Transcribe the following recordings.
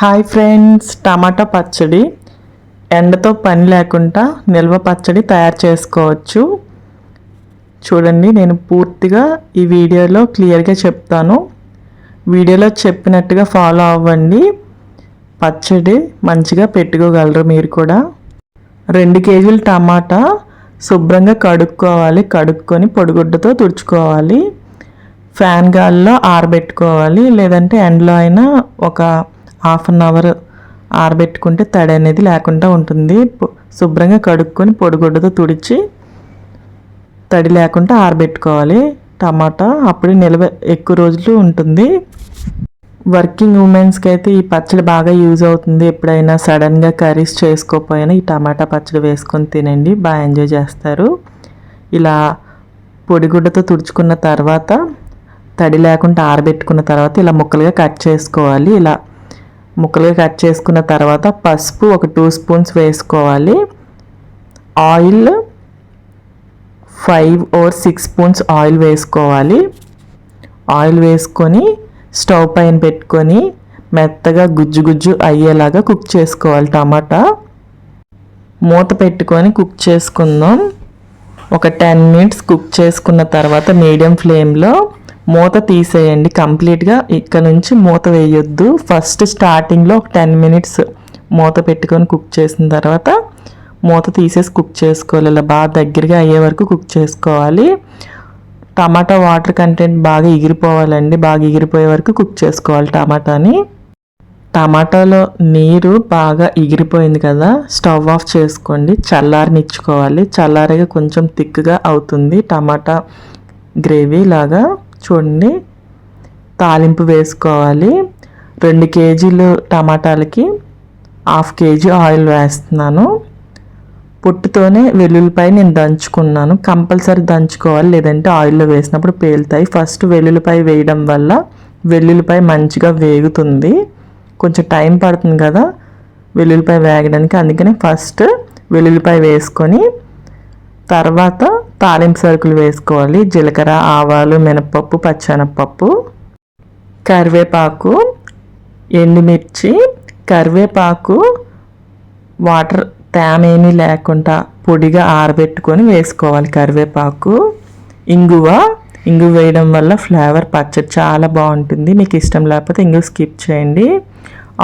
Hi friends టమాటా పచ్చడి. ఎండతో పని లేకుండా నిల్వ పచ్చడి తయారు చేసుకోవచ్చు. చూడండి నేను పూర్తిగా ఈ వీడియోలో క్లియర్గా చెప్తాను. వీడియోలో చెప్పినట్టుగా ఫాలో అవ్వండి. పచ్చడి మంచిగా పెట్టుకోగలరు మీరు కూడా. రెండు కేజీలు టమాటా శుభ్రంగా కడుక్కోవాలి. కడుక్కొని పొడిగుడ్డతో తుడుచుకోవాలి. ఫ్యాన్ గాల్లో ఆరబెట్టుకోవాలి. లేదంటే ఎండలో అయినా ఒక హాఫ్ అన్ అవర్ ఆరబెట్టుకుంటే తడి అనేది లేకుండా ఉంటుంది. శుభ్రంగా కడుక్కొని పొడిగుడ్డతో తుడిచి తడి లేకుండా ఆరబెట్టుకోవాలి. టమాటా అప్పుడు నిల్వ ఎక్కువ రోజులు ఉంటుంది. వర్కింగ్ ఉమెన్స్కి అయితే ఈ పచ్చడి బాగా యూజ్ అవుతుంది. ఎప్పుడైనా సడన్గా కర్రీస్ చేసుకోకపోయినా ఈ టమాటా పచ్చడి వేసుకొని తినండి. బాగా ఎంజాయ్ చేస్తారు. ఇలా పొడిగుడ్డతో తుడుచుకున్న తర్వాత తడి లేకుండా ఆరబెట్టుకున్న తర్వాత ఇలా ముక్కలుగా కట్ చేసుకోవాలి. ఇలా ముక్కలుగా కట్ చేసుకున్న తర్వాత పసుపు ఒక టూ స్పూన్స్ వేసుకోవాలి. Oil five or six spoons oil వేసుకోవాలి. ఆయిల్ వేసుకొని స్టవ్ పైన పెట్టుకొని మెత్తగా గుజ్జు గుజ్జు అయ్యేలాగా కుక్ చేసుకోవాలి టమాటా. మూత పెట్టుకొని కుక్ చేసుకుందాం. ఒక టెన్ మినిట్స్ కుక్ చేసుకున్న తర్వాత మీడియం ఫ్లేమ్లో మూత తీసేయండి కంప్లీట్గా. ఇక్కడ నుంచి మూత వేయొద్దు. ఫస్ట్ స్టార్టింగ్లో ఒక టెన్ మినిట్స్ మూత పెట్టుకొని కుక్ చేసిన తర్వాత మూత తీసేసి కుక్ చేసుకోవాలి. ఇలా బాగా దగ్గరగా అయ్యే వరకు కుక్ చేసుకోవాలి. టమాటా వాటర్ కంటెంట్ బాగా ఎగిరిపోవాలండి. బాగా ఎగిరిపోయే వరకు కుక్ చేసుకోవాలి టమాటాని. టమాటాలో నీరు బాగా ఎగిరిపోయింది కదా స్టవ్ ఆఫ్ చేసుకోండి. చల్లారనిచ్చుకోవాలి. చల్లారగా కొంచెం థిక్గా అవుతుంది టమాటా గ్రేవీ లాగా. చూడండి. తాలింపు వేసుకోవాలి. రెండు కేజీలు టమాటాలకి హాఫ్ కేజీ ఆయిల్ వేస్తున్నాను. పొట్టుతోనే వెల్లుల్లిపాయ నేను దంచుకున్నాను. కంపల్సరీ దంచుకోవాలి. లేదంటే ఆయిల్లో వేసినప్పుడు పేలుతాయి. ఫస్ట్ వెల్లుల్లిపాయ వేయడం వల్ల వెల్లుల్లిపాయ మంచిగా వేగుతుంది. కొంచెం టైం పడుతుంది కదా వెల్లుల్లిపాయ వేగడానికి. అందుకని ఫస్ట్ వెల్లుల్లిపాయ వేసుకొని తర్వాత తాలింపు సరుకులు వేసుకోవాలి. జీలకర్ర ఆవాలు మినపప్పు పచ్చెనపప్పు కరివేపాకు ఎండుమిర్చి కరివేపాకు వాటర్ తేమేమీ లేకుండా పొడిగా ఆరబెట్టుకొని వేసుకోవాలి కరివేపాకు. ఇంగువ ఇంగువ వేయడం వల్ల ఫ్లేవర్ పచ్చడి చాలా బాగుంటుంది. మీకు ఇష్టం లేకపోతే ఇంగువ స్కిప్ చేయండి.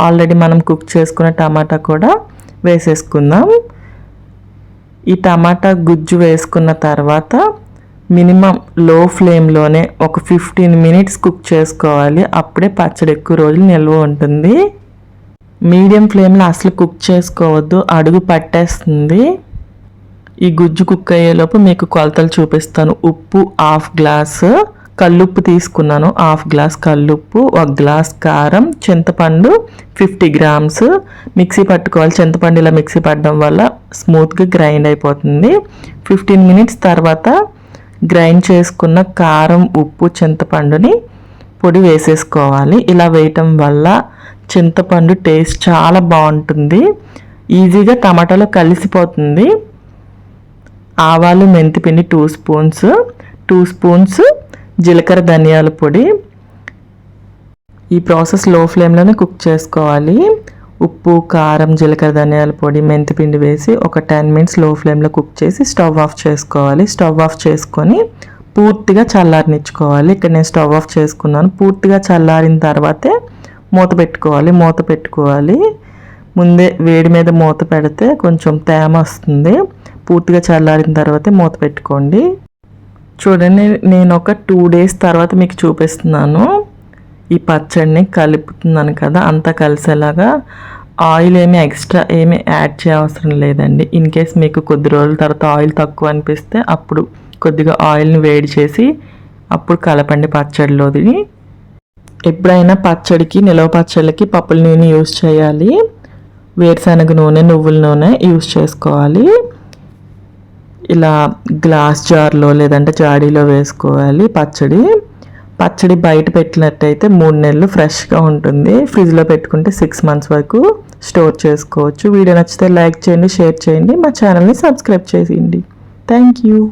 ఆల్రెడీ మనం కుక్ చేసుకున్న టమాటా కూడా వేసేసుకుందాం. ఈ టమాటా గుజ్జు వేసుకున్న తర్వాత మినిమం లో ఫ్లేమ్లోనే ఒక ఫిఫ్టీన్ మినిట్స్ కుక్ చేసుకోవాలి. అప్పుడే పచ్చడి ఎక్కువ రోజులు నిల్వ ఉంటుంది. మీడియం ఫ్లేమ్లో అసలు కుక్ చేసుకోవద్దు. అడుగు పట్టేస్తుంది. ఈ గుజ్జు కుక్ అయ్యేలోపు మీకు కొలతలు చూపిస్తాను. ఉప్పు హాఫ్ గ్లాసు కల్లుప్పు తీసుకున్నాను. హాఫ్ గ్లాస్ కల్లుప్పు ఒక గ్లాస్ కారం చింతపండు ఫిఫ్టీ గ్రామ్స్. మిక్సీ పట్టుకోవాలి. చింతపండు ఇలా మిక్సీ పట్టడం వల్ల స్మూత్గా గ్రైండ్ అయిపోతుంది. ఫిఫ్టీన్ మినిట్స్ తర్వాత గ్రైండ్ చేసుకున్న కారం ఉప్పు చింతపండుని పొడి వేసేసుకోవాలి. ఇలా వేయటం వల్ల చింతపండు టేస్ట్ చాలా బాగుంటుంది. ఈజీగా టమాటాలో కలిసిపోతుంది. ఆవాలు మెంతిపిండి టూ స్పూన్స్. టూ స్పూన్స్ జీలకర్ర ధనియాల పొడి. ఈ ప్రాసెస్లో ఫ్లేమ్లోనే కుక్ చేసుకోవాలి. ఉప్పు కారం జీలకర్ర ధనియాల పొడి మెంతిపిండి వేసి ఒక టెన్ మినిట్స్లో ఫ్లేమ్లో కుక్ చేసి స్టవ్ ఆఫ్ చేసుకోవాలి. స్టవ్ ఆఫ్ చేసుకొని పూర్తిగా చల్లారనిచ్చుకోవాలి. ఇక్కడ నేను స్టవ్ ఆఫ్ చేసుకున్నాను. పూర్తిగా చల్లారిన తర్వాతే మూత పెట్టుకోవాలి. మూత పెట్టుకోవాలి. ముందే వేడి మీద మూత పెడితే కొంచెం తేమ వస్తుంది. పూర్తిగా చల్లారిన తర్వాతే మూత పెట్టుకోండి. చూడండి నేను ఒక టూ డేస్ తర్వాత మీకు చూపిస్తున్నాను. ఈ పచ్చడిని కలుపుతున్నాను కదా అంతా కలిసేలాగా. ఆయిల్ ఏమి ఎక్స్ట్రా ఏమి యాడ్ చేయవసరం లేదండి. ఇన్ కేస్ మీకు కొద్ది రోజుల తర్వాత ఆయిల్ తక్కువ అనిపిస్తే అప్పుడు కొద్దిగా ఆయిల్ని వేడి చేసి అప్పుడు కలపండి పచ్చడిలోది. ఎప్పుడైనా పచ్చడికి నిలవ పచ్చడికి పప్పుల నూనె యూజ్ చేయాలి. వేరుశనగ నూనె నువ్వుల నూనె యూజ్ చేసుకోవాలి. ఇలా గ్లాస్ జార్లో లేదంటే జాడీలో వేసుకోవాలి పచ్చడి. పచ్చడి బయట పెట్టినట్టయితే మూడు నెలలు ఫ్రెష్గా ఉంటుంది. ఫ్రిడ్జ్లో పెట్టుకుంటే సిక్స్ మంత్స్ వరకు స్టోర్ చేసుకోవచ్చు. వీడియో నచ్చితే లైక్ చేయండి షేర్ చేయండి. మా ఛానల్ని సబ్స్క్రైబ్ చేయండి. Thank you.